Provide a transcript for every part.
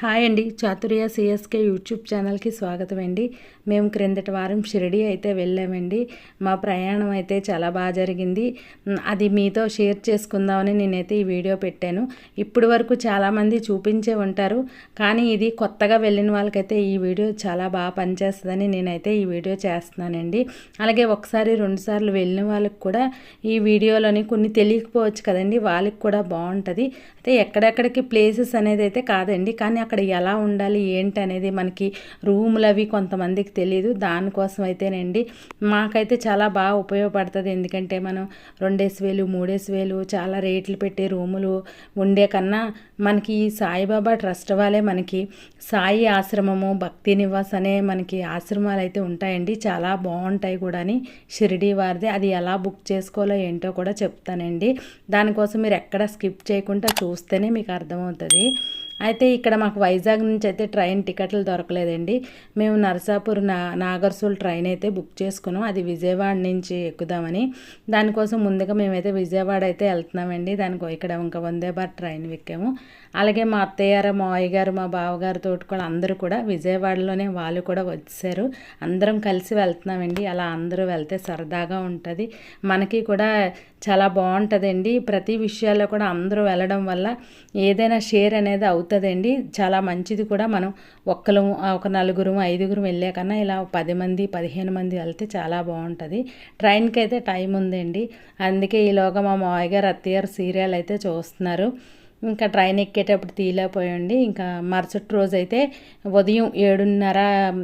Hi అండి. Chaturya CSK YouTube ఛానల్కి స్వాగతం అండి. మేము క్రిందటి వారం షిరిడి అయితే వెళ్ళామండి. మా ప్రయాణం అయితే చాలా బాగా జరిగింది. అది మీతో షేర్ చేసుకుందామని నేనైతే ఈ వీడియో పెట్టాను. ఇప్పటి వరకు చాలామంది చూపించే ఉంటారు. కానీ ఇది కొత్తగా వెళ్ళిన వాళ్ళకైతే ఈ వీడియో చాలా బాగా పనిచేస్తుందని నేనైతే ఈ వీడియో చేస్తున్నానండి. అలాగే ఒకసారి రెండుసార్లు వెళ్ళిన వాళ్ళకి కూడా ఈ వీడియోలోని కొన్ని తెలియకపోవచ్చు కదండి. వాళ్ళకి కూడా బాగుంటుంది. అయితే ఎక్కడెక్కడికి ప్లేసెస్ అనేది అయితే కాదండి. కానీ అక్కడ ఎలా ఉండాలి ఏంటి అనేది మనకి రూములు అవి కొంతమందికి తెలియదు దానికోసం అయితేనండి మాకైతే చాలా బాగా ఉపయోగపడుతుంది. ఎందుకంటే మనం రెండేసి వేలు మూడేసి వేలు చాలా రేట్లు పెట్టే రూములు ఉండే కన్నా మనకి ఈ సాయిబాబా ట్రస్ట్ వాళ్ళే మనకి సాయి ఆశ్రమము భక్తి నివాస్ అనే మనకి ఆశ్రమాలు అయితే ఉంటాయండి. చాలా బాగుంటాయి కూడా షిరిడి వారిది. అది ఎలా బుక్ చేసుకోవాలో ఏంటో కూడా చెప్తానండి. దానికోసం మీరు ఎక్కడ స్కిప్ చేయకుండా చూస్తేనే మీకు అర్థమవుతుంది. అయితే ఇక్కడ మాకు వైజాగ్ నుంచి అయితే ట్రైన్ టికెట్లు దొరకలేదండి. మేము నరసాపూర్ నా నాగర్సూల్ ట్రైన్ అయితే బుక్ చేసుకున్నాం. అది విజయవాడ నుంచి ఎక్కుదామని. దానికోసం ముందుగా మేమైతే విజయవాడ అయితే వెళ్తున్నామండి. దానికి ఇక్కడ ఇంకా వందే భారత్ ట్రైన్ ఎక్కాము. అలాగే మా అత్తయ్య గారు మా అయ్య గారు మా బావగారు తోటి కూడా అందరూ కూడా విజయవాడలోనే వాళ్ళు కూడా వచ్చారు. అందరం కలిసి వెళ్తున్నామండి. అలా అందరూ వెళ్తే సరదాగా ఉంటుంది. మనకి కూడా చాలా బాగుంటుందండి. ప్రతి విషయాల్లో కూడా అందరూ వెళ్ళడం వల్ల ఏదైనా షేర్ అనేది అవుతుందండి. చాలా మంచిది కూడా మనం ఒక్కరు ఒక నలుగురు ఐదుగురు వెళ్ళే కన్నా ఇలా పది మంది పదిహేను మంది వెళ్తే చాలా బాగుంటుంది. ట్రైన్కి అయితే టైం ఉందండి అందుకే ఈలోగా మా మావయ్య గారు అత్తయ్యారు సీరియల్ అయితే చూస్తున్నారు. ఇంకా ట్రైన్ ఎక్కేటప్పుడు తీయలేకపోయండి. ఇంకా మరుసటి రోజు అయితే ఉదయం ఏడున్నర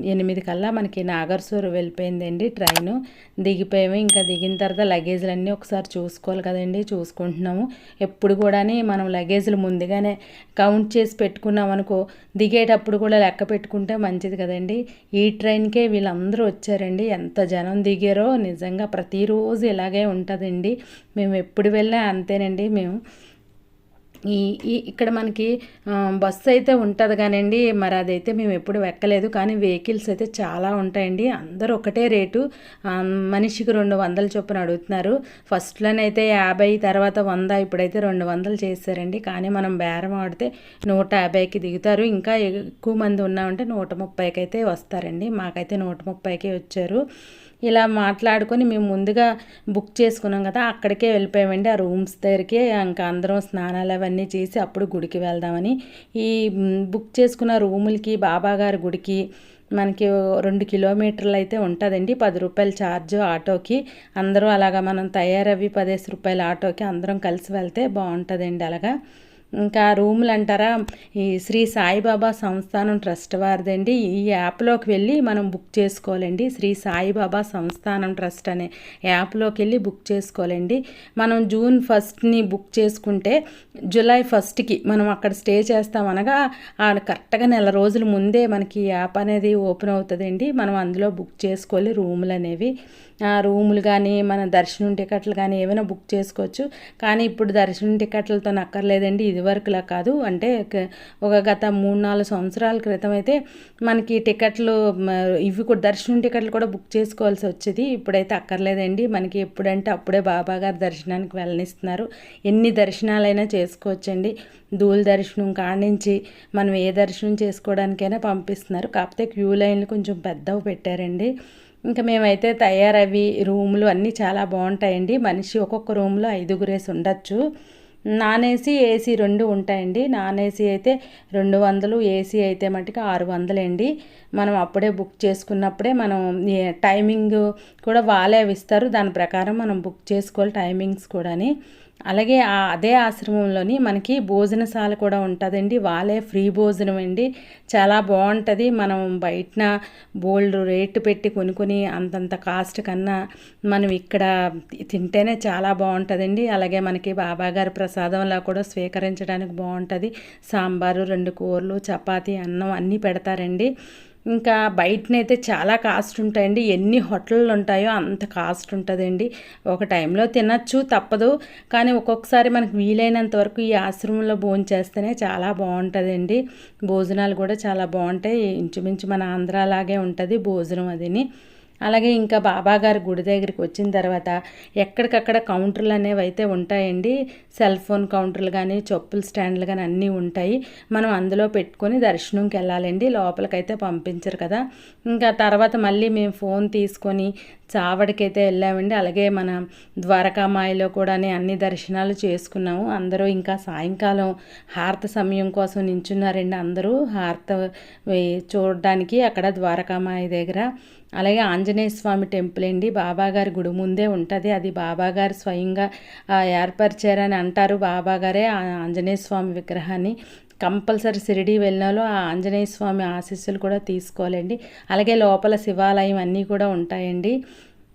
ఎనిమిది కల్లా మనకి నాగర్సూరు వెళ్ళిపోయిందండి ట్రైను. దిగిపోయాము. ఇంకా దిగిన తర్వాత లగేజ్లన్నీ ఒకసారి చూసుకోవాలి కదండి చూసుకుంటున్నాము. ఎప్పుడు కూడా మనం లగేజ్లు ముందుగానే కౌంట్ చేసి పెట్టుకున్నాం అనుకో దిగేటప్పుడు కూడా లెక్క పెట్టుకుంటే మంచిది కదండి. ఈ ట్రైన్కే వీళ్ళందరూ వచ్చారండి. ఎంత జనం దిగారో నిజంగా ప్రతిరోజు ఇలాగే ఉంటుందండి. మేము ఎప్పుడు వెళ్ళినా అంతేనండి. మేము ఈ ఈ ఇక్కడ మనకి బస్సు అయితే ఉంటుంది కానివ్వండి మరి అదైతే మేము ఎప్పుడు ఎక్కలేదు కానీ వెహికల్స్ అయితే చాలా ఉంటాయండి. అందరూ ఒకటే రేటు. మనిషికి రెండు వందల చొప్పున అడుగుతున్నారు. ఫస్ట్లోనైతే యాభై తర్వాత వంద ఇప్పుడైతే రెండు వందలు చేశారండి. కానీ మనం బేరం ఆడితే నూట యాభైకి దిగుతారు. ఇంకా ఎక్కువ మంది ఉన్నామంటే నూట ముప్పైకి అయితే వస్తారండి. మాకైతే నూట ముప్పైకి వచ్చారు. ఇలా మాట్లాడుకొని మేము ముందుగా బుక్ చేసుకున్నాం కదా అక్కడికే వెళ్ళిపోయామండి. ఆ రూమ్స్ దగ్గరికి ఇంకా అందరం స్నానాలు అవన్నీ చేసి అప్పుడు గుడికి వెళ్దామని. ఈ బుక్ చేసుకున్న రూములకి బాబాగారి గుడికి మనకి రెండు కిలోమీటర్లు అయితే ఉంటుందండి. పది రూపాయలు ఛార్జ్ ఆటోకి. అందరూ అలాగా మనం తయారవి పదేసి రూపాయల ఆటోకి అందరం కలిసి వెళ్తే బాగుంటుందండి అలాగా. ఇంకా రూములు అంటారా ఈ శ్రీ సాయిబాబా సంస్థానం ట్రస్ట్ వారిదండి. ఈ యాప్లోకి వెళ్ళి మనం బుక్ చేసుకోవాలండి. శ్రీ సాయిబాబా సంస్థానం ట్రస్ట్ అనే యాప్లోకి వెళ్ళి బుక్ చేసుకోవాలండి. మనం జూన్ ఫస్ట్ని బుక్ చేసుకుంటే జూలై ఫస్ట్కి మనం అక్కడ స్టే చేస్తామనగా ఆ కరెక్ట్గా నెల రోజుల ముందే మనకి యాప్ అనేది ఓపెన్ అవుతుందండి. మనం అందులో బుక్ చేసుకోవాలి రూములు అనేవి. రూములు కానీ మన దర్శనం టికెట్లు కానీ ఏమైనా బుక్ చేసుకోవచ్చు. కానీ ఇప్పుడు దర్శనం టికెట్లతో నక్కర్లేదండి ఇది ఇదివరకులా కాదు. అంటే ఒక గత మూడు నాలుగు సంవత్సరాల క్రితం అయితే మనకి టికెట్లు ఇవి కూడా దర్శనం టికెట్లు కూడా బుక్ చేసుకోవాల్సి వచ్చేది. ఇప్పుడైతే అక్కర్లేదండి. మనకి ఎప్పుడంటే అప్పుడే బాబా గారి దర్శనానికి వెళ్ళనిస్తున్నారు. ఎన్ని దర్శనాలైనా చేసుకోవచ్చండి. ధూళ దర్శనం కానించి మనం ఏ దర్శనం చేసుకోవడానికైనా పంపిస్తున్నారు. కాకపోతే క్యూ లైన్లు కొంచెం పెద్దవి పెట్టారండి. ఇంకా మేమైతే తయారవి రూములు అన్నీ చాలా బాగుంటాయండి. మనిషి ఒక్కొక్క రూమ్లో ఐదుగురేసి ఉండొచ్చు. నాన్ ఏసీ ఏసీ రెండు ఉంటాయండి. నాన్ ఏసీ అయితే రెండు వందలు ఏసీ అయితే మటుకు ఆరు వందలండి. మనం అప్పుడే బుక్ చేసుకున్నప్పుడే మనం టైమింగ్ కూడా వాళ్ళే అవి ఇస్తారు. దాని ప్రకారం మనం బుక్ చేసుకోవాలి టైమింగ్స్ కూడాని. అలాగే ఆ అదే ఆశ్రమంలోని మనకి భోజనశాల కూడా ఉంటుందండి. వాళ్ళే ఫ్రీ భోజనం అండి. చాలా బాగుంటుంది. మనం బయటన బోల్డ్ రేటు పెట్టి కొనుక్కొని అంతంత కాస్ట్ కన్నా మనం ఇక్కడ తింటేనే చాలా బాగుంటుందండి. అలాగే మనకి బాబాగారి ప్రసాదంలా కూడా స్వీకరించడానికి బాగుంటుంది. సాంబారు రెండు కూరలు చపాతీ అన్నం అన్నీ పెడతారండి. ఇంకా బయటనైతే చాలా కాస్ట్ ఉంటాయండి. ఎన్ని హోటళ్ళు ఉంటాయో అంత కాస్ట్ ఉంటుందండి. ఒక టైంలో తినచ్చు తప్పదు. కానీ ఒక్కొక్కసారి మనకు వీలైనంత వరకు ఈ ఆశ్రమంలో భోజనం చేస్తేనే చాలా బాగుంటుందండి. భోజనాలు కూడా చాలా బాగుంటాయి. ఇంచుమించు మన ఆంధ్రాలాగే ఉంటుంది భోజనం అదిని. అలాగే ఇంకా బాబాగారి గుడి దగ్గరికి వచ్చిన తర్వాత ఎక్కడికక్కడ కౌంటర్లు అనేవి అయితే ఉంటాయండి. సెల్ ఫోన్ కౌంటర్లు కానీ చెప్పుల స్టాండ్లు కానీ అన్నీ ఉంటాయి. మనం అందులో పెట్టుకొని దర్శనంకి వెళ్ళాలండి. లోపలికైతే పంపించరు కదా. ఇంకా తర్వాత మళ్ళీ మేము ఫోన్ తీసుకొని చావడికైతే వెళ్ళామండి. అలాగే మన ద్వారకామాయిలో కూడా అన్ని దర్శనాలు చేసుకున్నాము. అందరూ ఇంకా సాయంకాలం హారత సమయం కోసం నించున్నారండి అందరూ. హారత చూడడానికి అక్కడ ద్వారకామాయి దగ్గర. అలాగే ఆంజనేయ స్వామి టెంపుల్ అండి. బాబాగారి గుడి ముందే ఉంటుంది. అది బాబాగారు స్వయంగా ఏర్పరిచారని అంటారు బాబాగారే ఆంజనేయ స్వామి విగ్రహాన్ని. కంపల్సరీ షిరిడి వెళ్ళినాలో ఆ ఆంజనేయ స్వామి ఆశీస్సులు కూడా తీసుకోవాలండి. అలాగే లోపల శివాలయం అన్నీ కూడా ఉంటాయండి.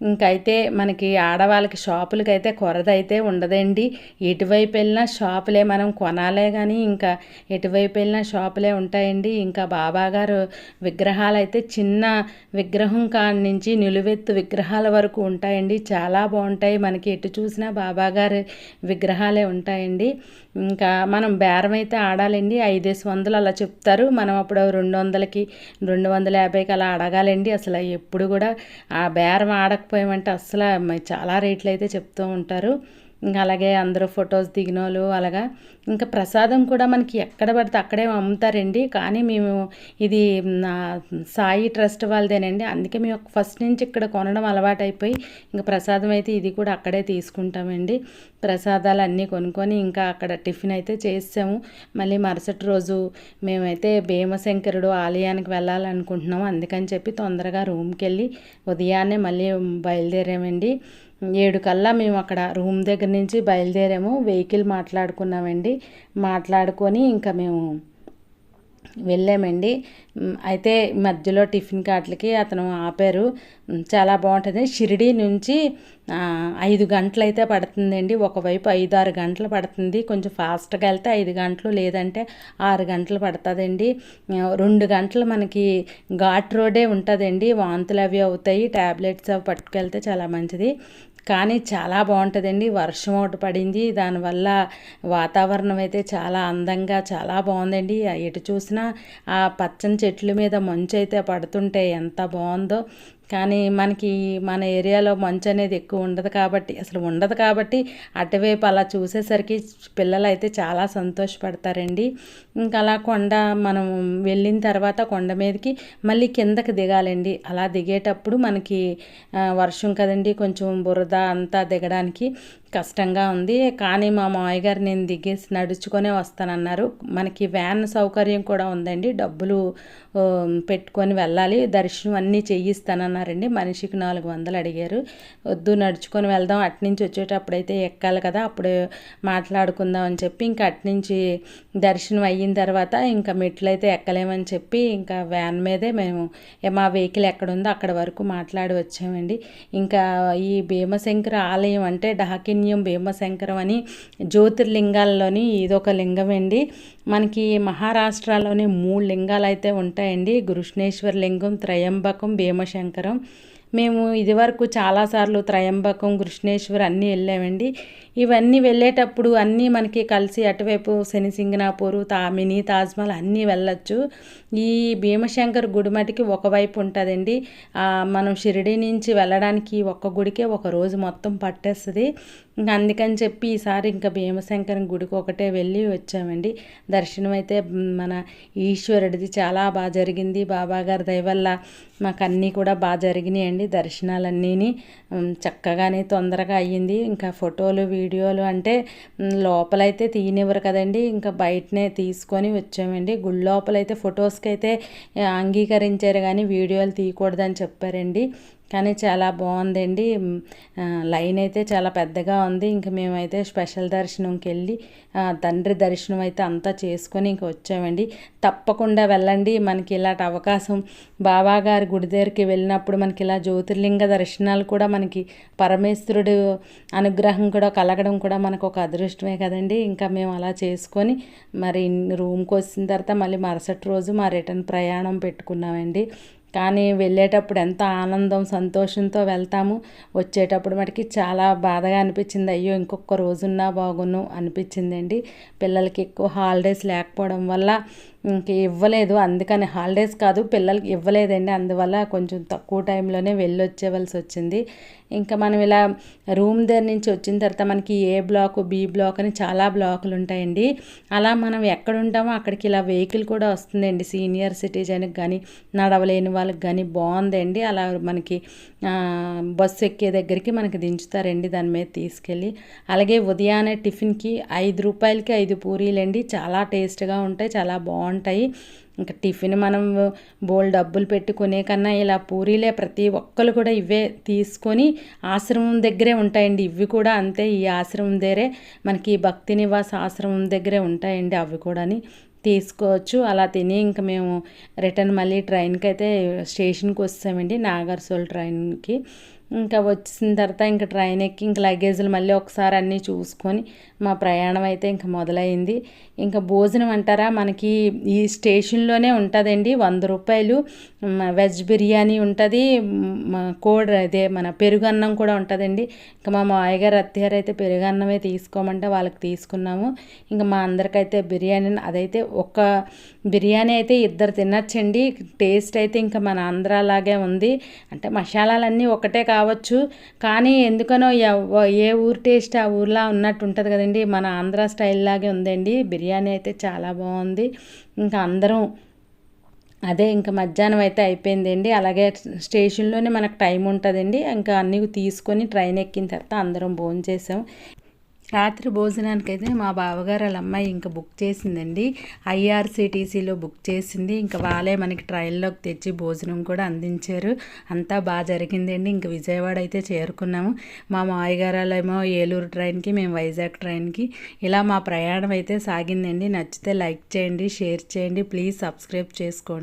ఇంకైతే మనకి ఆడవాళ్ళకి షాపులకి అయితే కొరత అయితే ఉండదండి. ఎటువైపు వెళ్ళినా షాపులే మనం కొనాలే కానీ ఇంకా ఎటువైపు వెళ్ళినా షాపులే ఉంటాయండి. ఇంకా బాబాగారు విగ్రహాలు అయితే చిన్న విగ్రహం కాడి నుంచి నిలువెత్తు విగ్రహాల వరకు ఉంటాయండి. చాలా బాగుంటాయి. మనకి ఎటు చూసినా బాబాగారు విగ్రహాలే ఉంటాయండి. ఇంకా మనం బేరం అయితే ఆడాలండి. ఐదేసి వందలు అలా చెప్తారు. మనం అప్పుడు రెండు వందలకి రెండు వందల యాభైకి అలా అడగాలండి. అసలు ఎప్పుడు కూడా ఆ బేరం ఆడకపోయామంటే అసలు చాలా రేట్లు అయితే చెప్తూ ఉంటారు. ఇంకా అలాగే అందరూ ఫొటోస్ దిగిన వాళ్ళు అలాగా. ఇంకా ప్రసాదం కూడా మనకి ఎక్కడ పడితే అక్కడే అమ్ముతారండి. కానీ మేము ఇది సాయి ట్రస్ట్ వాళ్ళదేనండి. అందుకే మేము ఫస్ట్ నుంచి ఇక్కడ కొనడం అలవాటైపోయి ఇంకా ప్రసాదం అయితే ఇది కూడా అక్కడే తీసుకుంటామండి. ప్రసాదాలు అన్నీ కొనుక్కొని ఇంకా అక్కడ టిఫిన్ అయితే చేసాము మళ్ళీ మరుసటి రోజు మేమైతే భీమశంకరుడు ఆలయానికి వెళ్ళాలనుకుంటున్నాము. అందుకని చెప్పి తొందరగా రూమ్కి వెళ్ళి ఉదయాన్నే మళ్ళీ బయలుదేరామండి. ఏడు కల్లా మేము అక్కడ రూమ్ దగ్గర నుంచి బయలుదేరాము. వెహికల్ మాట్లాడుకున్నామండి. మాట్లాడుకొని ఇంకా మేము వెళ్ళామండి. అయితే మధ్యలో టిఫిన్ కాట్లకి అతను ఆపారు. చాలా బాగుంటుంది. షిరిడి నుంచి ఐదు గంటలు అయితే పడుతుందండి. ఒకవైపు ఐదు ఆరు గంటలు పడుతుంది. కొంచెం ఫాస్ట్గా వెళ్తే ఐదు గంటలు లేదంటే ఆరు గంటలు పడుతుందండి. రెండు గంటలు మనకి ఘాట్ రోడే ఉంటుందండి. వాంతులు అవి అవుతాయి ట్యాబ్లెట్స్ అవి పట్టుకెళ్తే చాలా మంచిది. కానీ చాలా బాగుంటుందండి. వర్షం ఒకటి పడింది. దానివల్ల వాతావరణం అయితే చాలా అందంగా చాలా బాగుందండి. ఎటు చూసినా ఆ పచ్చని చెట్ల మీద మంచు అయితే పడుతుంటే ఎంత బాగుందో. కానీ మనకి మన ఏరియాలో మంచు అనేది ఎక్కువ ఉండదు కాబట్టి అసలు ఉండదు కాబట్టి అటువైపు అలా చూసేసరికి పిల్లలు అయితే చాలా సంతోషపడతారండి. ఇంకా అలా కొండ మనం వెళ్ళిన తర్వాత కొండ మీదకి మళ్ళీ కిందకి దిగాలండి. అలా దిగేటప్పుడు మనకి వర్షం కదండి కొంచెం బురద అంతా దిగడానికి కష్టంగా ఉంది. కానీ మా మామయ్య గారు నేను దిగేసి నడుచుకొనే వస్తానన్నారు. మనకి వ్యాన్ సౌకర్యం కూడా ఉందండి. డబ్బులు పెట్టుకొని వెళ్ళాలి. దర్శనం అన్నీ చేయిస్తానన్నారండి. మనిషికి నాలుగు వందలు అడిగారు. వద్దు నడుచుకొని వెళ్దాం. అట్నుంచి వచ్చేటప్పుడైతే ఎక్కాలి కదా అప్పుడు మాట్లాడుకుందాం అని చెప్పి ఇంకా అట్నుంచి దర్శనం అయిన తర్వాత ఇంకా మెట్లు అయితే ఎక్కలేమని చెప్పి ఇంకా వ్యాన్ మీదే మేము మా వెహికల్ ఎక్కడుందో అక్కడ వరకు మాట్లాడి వచ్చామండి. ఇంకా ఈ భీమశంకర ఆలయం అంటే డహాకిన్యం భీమశంకరం అని జ్యోతిర్లింగాల్లోని ఇదొక లింగం అండి. మనకి మహారాష్ట్రలోనే మూడు లింగాలు అయితే ఉంటాయండి. గురుష్ణేశ్వర లింగం త్రయంబకం భీమశంకరం. మేము ఇదివరకు చాలాసార్లు త్రయంబకం కృష్ణేశ్వర్ అన్నీ వెళ్ళామండి. ఇవన్నీ వెళ్ళేటప్పుడు అన్నీ మనకి కలిసి అటువైపు శనిసింగనాపూర్ తా మినీ తాజ్మహల్ అన్నీ వెళ్ళొచ్చు. ఈ భీమశంకర్ గుడి మటుకి ఒకవైపు ఉంటుందండి. మనం షిరిడి నుంచి వెళ్ళడానికి ఒక్క గుడికే ఒక రోజు మొత్తం పట్టేస్తుంది. ఇంకా అందుకని చెప్పి ఈసారి ఇంకా భీమశంకరం గుడికి ఒకటే వెళ్ళి వచ్చామండి. దర్శనం అయితే మన ఈశ్వరుడిది చాలా బాగా జరిగింది. బాబాగారి దయవల్ల మాకు అన్నీ కూడా బాగా జరిగినాయండి దర్శనాలన్నీని. చక్కగానే తొందరగా అయ్యింది. ఇంకా ఫోటోలు వీడియోలు అంటే లోపలైతే తీయనివ్వరు కదండి. ఇంకా బయటనే తీసుకొని వచ్చామండి. గుడి లోపలైతే ఫొటోస్కి అయితే అంగీకరించారు కానీ వీడియోలు తీయకూడదని చెప్పారండి. కానీ చాలా బాగుందండి. లైన్ అయితే చాలా పెద్దగా ఉంది. ఇంక మేమైతే స్పెషల్ దర్శనంకి వెళ్ళి తండ్రి దర్శనం అయితే అంతా చేసుకొని ఇంక వచ్చామండి. తప్పకుండా వెళ్ళండి. మనకి ఇలాంటి అవకాశం బాబాగారి గుడి దగ్గరికి వెళ్ళినప్పుడు మనకి ఇలా జ్యోతిర్లింగ దర్శనాలు కూడా మనకి పరమేశ్వరుడు అనుగ్రహం కూడా కలగడం కూడా మనకు ఒక అదృష్టమే కదండి. ఇంకా మేము అలా చేసుకొని మరి రూమ్కి వచ్చిన తర్వాత మళ్ళీ మరుసటి రోజు మా రిటర్న్ ప్రయాణం పెట్టుకున్నామండి. కానీ వెళ్ళేటప్పుడు ఎంత ఆనందం సంతోషంతో వెళ్తాము. వచ్చేటప్పుడు మటుకి చాలా బాధగా అనిపించింది. అయ్యో ఇంకొక రోజున్నా బాగున్ను అనిపించిందండి. పిల్లలకి ఎక్కువ హాలిడేస్ లేకపోవడం వల్ల ఇంక ఇవ్వలేదు. అందుకని హాలిడేస్ కాదు పిల్లలకి ఇవ్వలేదండి. అందువల్ల కొంచెం తక్కువ టైంలోనే వెళ్ళొచ్చేవలసి వచ్చింది. ఇంకా మనం ఇలా రూమ్ దగ్గర నుంచి వచ్చిన తర్వాత మనకి ఏ బ్లాక్ బి బ్లాక్ అని చాలా బ్లాకులు ఉంటాయండి. అలా మనం ఎక్కడ ఉంటామో అక్కడికి ఇలా వెహికల్ కూడా వస్తుందండి. సీనియర్ సిటిజన్కి కానీ నడవలేని వాళ్ళకి కానీ బాగుందండి. అలా మనకి బస్సు ఎక్కే దగ్గరికి మనకి దించుతారండి దాని మీద తీసుకెళ్ళి. అలాగే ఉదయాన్నే టిఫిన్కి ఐదు రూపాయలకి ఐదు పూరీలండి. చాలా టేస్ట్గా ఉంటాయి చాలా బాగుంటాయి. బాగుంటాయి. ఇంకా టిఫిన్ మనం బోల్ డబ్బులు పెట్టుకునే కన్నా ఇలా పూరీలే ప్రతి ఒక్కరు కూడా ఇవే తీసుకొని ఆశ్రమం దగ్గరే ఉంటాయండి. ఇవి కూడా అంతే ఈ ఆశ్రమం దగ్గరే. మనకి భక్తి నివాస ఆశ్రమం దగ్గరే ఉంటాయండి అవి కూడాని. తీసుకోవచ్చు. అలా తిని ఇంకా మేము రిటర్న్ మళ్ళీ ట్రైన్కి అయితే స్టేషన్కి వస్తామండి. నాగర్సోల్ ట్రైన్కి. ఇంకా వచ్చిన తర్వాత ఇంకా ట్రైన్ ఎక్కి ఇంకా లగేజ్లు మళ్ళీ ఒకసారి అన్నీ చూసుకొని మా ప్రయాణం అయితే ఇంకా మొదలైంది. ఇంకా భోజనం అంటారా? మనకి ఈ స్టేషన్లోనే ఉంటుందండి. వంద రూపాయలు వెజ్ బిర్యానీ ఉంటుంది. కోడ్ అదే మన పెరుగన్నం కూడా ఉంటుందండి. ఇంకా మా మాయగారు అత్తగారు అయితే పెరుగన్నమే తీసుకోమంటే వాళ్ళకి తీసుకున్నాము. ఇంకా మా అందరికైతే బిర్యానీ అదైతే ఒక బిర్యానీ అయితే ఇద్దరు తినచ్చండి. టేస్ట్ అయితే ఇంకా మన ఆంధ్రాలాగే ఉంది. అంటే మసాలాలన్నీ ఒకటే కావచ్చు. కానీ ఎందుకనో ఏ ఊరు టేస్ట్ ఆ ఊర్లా ఉన్నట్టు ఉంటుంది కదండి. మన ఆంధ్ర స్టైల్ లాగే ఉందండి. బిర్యానీ అయితే చాలా బాగుంది. ఇంకా అందరం అదే ఇంకా మధ్యాహ్నం అయితే అయిపోయిందండి. అలాగే స్టేషన్లోనే మనకు టైం ఉంటుందండి. ఇంకా అన్నీ తీసుకొని ట్రైన్ ఎక్కిన తర్వాత అందరం భోజనం చేసాం రాత్రి భోజనానికి అయితే మా బావగారు వాళ్ళ అమ్మాయి ఇంకా బుక్ చేసిందండి. ఐఆర్సిటీసీలో బుక్ చేసింది. ఇంకా వాళ్ళే మనకి ట్రైన్లోకి తెచ్చి భోజనం కూడా అందించారు. అంతా బాగా జరిగిందండి. ఇంకా విజయవాడ అయితే చేరుకున్నాము. మా మాయగారాలేమో ఏలూరు ట్రైన్కి మేము వైజాగ్ ట్రైన్కి. ఇలా మా ప్రయాణం అయితే సాగిందండి. నచ్చితే లైక్ చేయండి షేర్ చేయండి. ప్లీజ్ సబ్స్క్రైబ్ చేసుకోండి.